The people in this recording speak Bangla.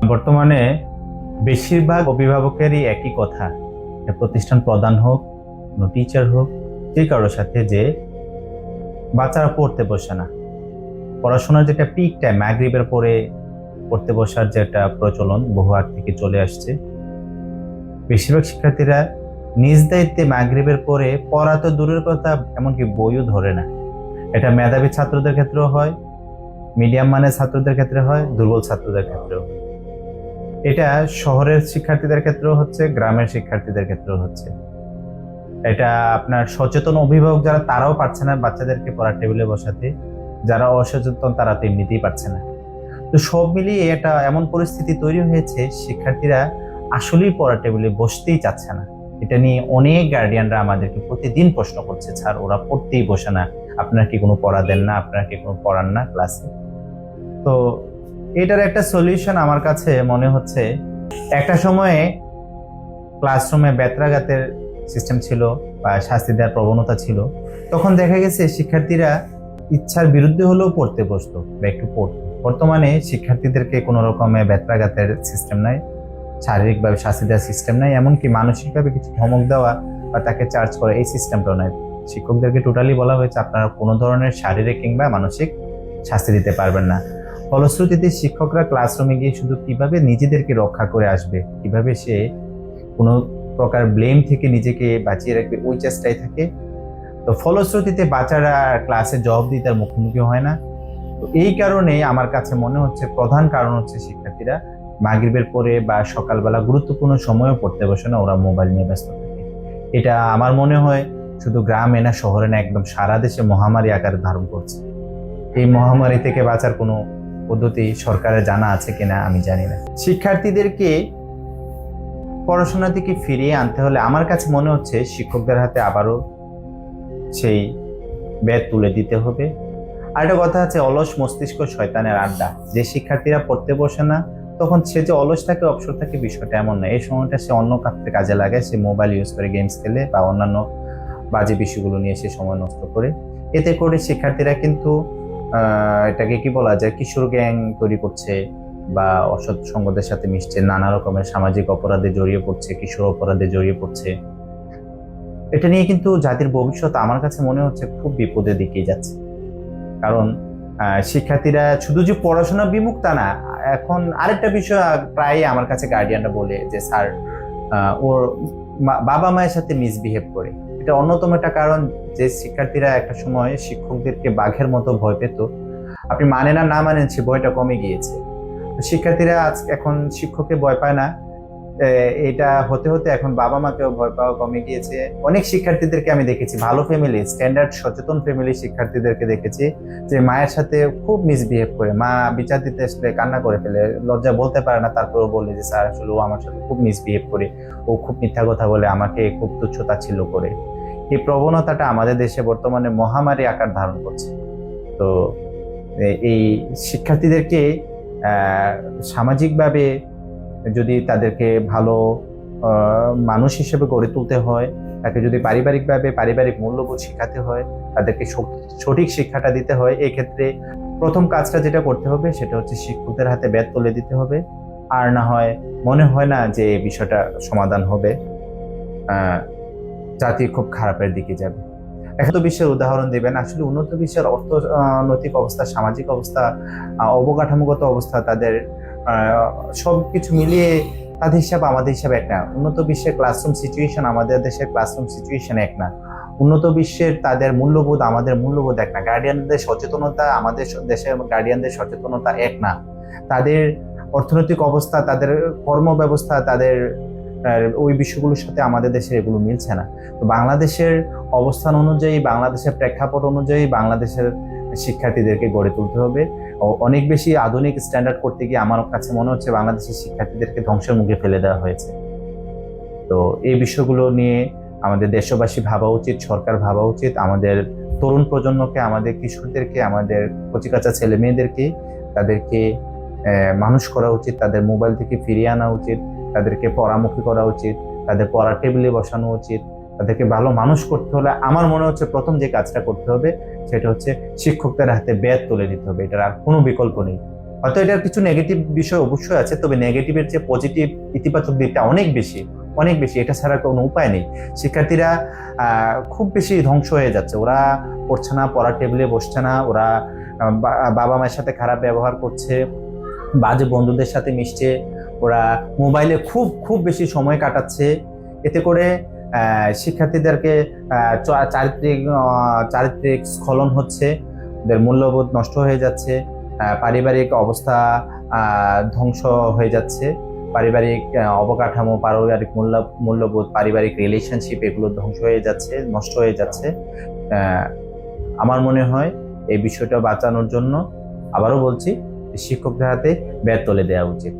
বর্তমানে বেশিরভাগ অভিভাবকেরই একই কথা। প্রতিষ্ঠান প্রধান হোক, কোনো টিচার হোক, যে কারোর সাথে যে বাচ্চারা পড়তে বসে না। পড়াশোনার যেটা পিক টাইম ম্যাগ্রিবের পরে পড়তে বসার যেটা প্রচলন বহু আগ থেকে চলে আসছে। বেশিরভাগ শিক্ষার্থীরা নিজ দায়িত্বে ম্যাগ্রিবের পরে পড়া তো দূরের কথা, এমনকি বইও ধরে না। এটা মেধাবী ছাত্রদের ক্ষেত্রেও হয় মিডিয়াম মানের ছাত্রদের ক্ষেত্রে হয়, দুর্বল ছাত্রদের ক্ষেত্রেও। হয়। এটা শহরের শিক্ষার্থীদের ক্ষেত্রেও হচ্ছে, গ্রামের শিক্ষার্থীদের ক্ষেত্রেও হচ্ছে। এটা আপনার সচেতন অভিভাবক যারা, তারাও পারছে না বাচ্চাদেরকে পড়ার টেবিলে বসাতে। যারা অসচেতন, তারা তো এমনিতেই পারছে না। তো সব মিলিয়ে এটা এমন পরিস্থিতি তৈরি হয়েছে, শিক্ষার্থীরা আসলেই পড়ার টেবিলে বসতেই চাচ্ছে না। এটা নিয়ে অনেক গার্ডিয়ানরা আমাদেরকে প্রতিদিন প্রশ্ন করছে, স্যার, ওরা পড়তেই বসে না। আপনারা কি কোনো পড়া দেন না? আপনারা কি কোনো পড়ান না ক্লাসে তো এটার একটা সলিউশন আমার কাছে মনে হচ্ছে। একটা সময়ে ক্লাসরুমে বেত্রাঘাতের সিস্টেম ছিল বা শাস্তি দেওয়ার প্রবণতা ছিল। তখন দেখা গেছে শিক্ষার্থীরা ইচ্ছার বিরুদ্ধে হলেও পড়তে বসতো বা একটু পড়তো। বর্তমানে শিক্ষার্থীদেরকে কোনো রকমের বেত্রাঘাতের সিস্টেম নাই, শারীরিকভাবে শাস্তি দেওয়ার সিস্টেম নাই, এমনকি মানসিকভাবে কিছু ধমক দেওয়া বা তাকে চার্জ করা এই সিস্টেমটাও নাই। শিক্ষকদেরকে টোটালি বলা হয়েছে, আপনারা কোনো ধরনের শারীরিক কিংবা মানসিক শাস্তি দিতে পারবেন না। ফলশ্রুতিতে শিক্ষকরা ক্লাসরুমে গিয়ে শুধু কীভাবে নিজেদেরকে রক্ষা করে আসবে, কীভাবে সে কোনো প্রকার ব্লেম থেকে নিজেকে বাঁচিয়ে রাখবে, ওই চেষ্টায় থাকে। তো ফলশ্রুতিতে বাচ্চারা ক্লাসে জবাব দিতে তার মুখোমুখি হয় না। তো এই কারণে আমার কাছে মনে হচ্ছে প্রধান কারণ হচ্ছে শিক্ষার্থীরা মাগরিবের পরে বা সকালবেলা গুরুত্বপূর্ণ সময়ও পড়তে বসে না, ওরা মোবাইল নিয়ে ব্যস্ত থাকে। এটা আমার মনে হয় শুধু গ্রামে না, শহরে না, একদম সারা দেশে মহামারী আকার ধারণ করছে। এই মহামারী থেকে বাঁচার কোনো পদ্ধতি সরকারের জানা আছে কিনা আমি জানি না। শিক্ষার্থীদেরকে পড়াশোনা থেকে ফিরিয়ে আনতে হলে আমার কাছে মনে হচ্ছে শিক্ষকদের হাতে আবারও সেই ব্যাগ তুলে দিতে হবে। আর একটা কথা আছে, অলস মস্তিষ্ক শয়তানের আড্ডা। যে শিক্ষার্থীরা পড়তে বসে না, তখন সে যে অলস থাকে, অবসর থাকে, বিষয়টা এমন না। এই সময়টা সে অন্য কাজে কাজে লাগে সে মোবাইল ইউজ করে গেমস খেলে বা অন্যান্য বাজে বিষয়গুলো নিয়ে সে সময় নষ্ট করে। এতে করে শিক্ষার্থীরা কিন্তু এটাকে কি বলা যায়? কিশোর গ্যাং তৈরি করছে বা অসৎ সঙ্গদের সাথে মিশছে, নানা রকমের সামাজিক অপরাধে জড়িয়ে পড়ছে, কিশোর অপরাধে জড়িয়ে পড়ছে। এটা নিয়ে কিন্তু জাতির ভবিষ্যৎ আমার কাছে মনে হচ্ছে খুব বিপদের দিকেই যাচ্ছে। কারণ শিক্ষার্থীরা শুধু যে পড়াশোনা বিমুখ তা না, এখন আরেকটা বিষয় প্রায় আমার কাছে গার্ডিয়ানরা বলে যে, স্যার ওর বাবা মায়ের সাথে মিসবিহেভ করে। এটা অন্যতম একটা কারণ যে শিক্ষার্থীরা একটা সময় শিক্ষকদেরকে বাঘের মতো ভয় পেত। আপনি মানে না না মানেন সে ভয়টা কমে গিয়েছে। শিক্ষার্থীরা আজ এখন শিক্ষককে ভয় পায় না। এটা হতে হতে এখন বাবা মাকেও ভয় পাওয়া কমে গিয়েছে। অনেক শিক্ষার্থীদেরকে আমি দেখেছি, ভালো ফ্যামিলি স্ট্যান্ডার্ড সচেতন ফ্যামিলি শিক্ষার্থীদেরকে দেখেছি যে মায়ের সাথে খুব মিসবিহেভ করে। মা বিচার দিতে আসলে কান্না করে ফেলে, লজ্জা বলতে পারে না, তারপরেও বলে যে, স্যার, আসলে ও আমার সাথে খুব মিসবিহেভ করে। ও খুব মিথ্যা কথা বলে, আমাকে খুব তুচ্ছ তাচ্ছিল্য করে। এই প্রবণতাটা আমাদের দেশে বর্তমানে মহামারী আকার ধারণ করছে। তো এই শিক্ষার্থীদেরকে সামাজিকভাবে যদি তাদেরকে ভালো মানুষ হিসেবে গড়ে তুলতে হয়, তাকে যদি পারিবারিকভাবে পারিবারিক মূল্যবোধ শেখাতে হয়, তাদেরকে সঠিক শিক্ষাটা দিতে হয়, এই ক্ষেত্রে প্রথম কাজটা যেটা করতে হবে সেটা হচ্ছে শিক্ষকদের হাতে ব্যাট তুলে দিতে হবে। আর না হয় মনে হয় না যে বিষয়টা সমাধান হবে। জাতি খুব খারাপের দিকে যাবে। এখন তো বিশ্বের উদাহরণ দেবেন, আসলে উন্নত বিশ্বের অর্থনৈতিক অবস্থা, সামাজিক অবস্থা অবকাঠামোগত অবস্থা তাদের সব কিছু মিলিয়ে তাদের হিসাব আমাদের হিসাবে এক না। উন্নত বিশ্বের ক্লাসরুম সিচুয়েশন আমাদের দেশের ক্লাসরুম সিচুয়েশন এক না। উন্নত বিশ্বের তাদের মূল্যবোধ আমাদের মূল্যবোধ এক না। গার্ডিয়ানদের সচেতনতা আমাদের দেশের গার্ডিয়ানদের সচেতনতা এক না। তাদের অর্থনৈতিক অবস্থা, তাদের কর্ম ব্যবস্থা তাদের ওই বিষয়গুলোর সাথে আমাদের দেশের এগুলো মিলছে না। তো বাংলাদেশের অবস্থান অনুযায়ী, বাংলাদেশের প্রেক্ষাপট অনুযায়ী বাংলাদেশের শিক্ষার্থীদেরকে গড়ে তুলতে হবে। অনেক বেশি আধুনিক স্ট্যান্ডার্ড করতে গিয়ে আমার কাছে মনে হচ্ছে বাংলাদেশের শিক্ষার্থীদেরকে ধ্বংসের মুখে ফেলে দেওয়া হয়েছে। তো এই বিষয়গুলো নিয়ে আমাদের দেশবাসী ভাবা উচিত, সরকার ভাবা উচিত। আমাদের তরুণ প্রজন্মকে, আমাদের কিশোরদেরকে, আমাদের কচিকাচা ছেলে মেয়েদেরকে তাদেরকে মানুষ করা উচিত, তাদের মোবাইল থেকে ফিরিয়ে আনা উচিত। তাদেরকে পরামুখী করা উচিত, তাদের পড়ার টেবিলে বসানো উচিত, তাদেরকে ভালো মানুষ করতে হলে আমার মনে হচ্ছে প্রথম যে কাজটা করতে হবে সেটা হচ্ছে শিক্ষকদের হাতে ব্যাগ তুলে দিতে হবে। এটার আর কোনো বিকল্প নেই। হয়তো এটার কিছু নেগেটিভ বিষয় অবশ্যই আছে, তবে নেগেটিভের যে পজিটিভ ইতিবাচক দিকটা অনেক বেশি অনেক বেশি। এটা ছাড়া কোনো উপায় নেই। শিক্ষার্থীরা খুব বেশি ধ্বংস হয়ে যাচ্ছে। ওরা পড়ছে না, পড়ার টেবিলে বসছে না, ওরা বাবা মায়ের সাথে খারাপ ব্যবহার করছে বাজে বন্ধুদের সাথে মিশছে ওরা মোবাইলে খুব খুব বেশি সময় কাটাচ্ছে। এতে করে শিক্ষার্থীদেরকে চারিত্রিক চারিত্রিক স্খলন হচ্ছে। ওদের মূল্যবোধ নষ্ট হয়ে যাচ্ছে। পারিবারিক অবস্থা ধ্বংস হয়ে যাচ্ছে। পারিবারিক অবকাঠামো, পারিবারিক মূল্য, মূল্যবোধ, পারিবারিক রিলেশনশিপ এগুলো ধ্বংস হয়ে যাচ্ছে, নষ্ট হয়ে যাচ্ছে। আমার মনে হয় এই বিষয়টা বাঁচানোর জন্য আবারও বলছি, শিক্ষকদের হাতে ব্যাট তুলে দেওয়া উচিত।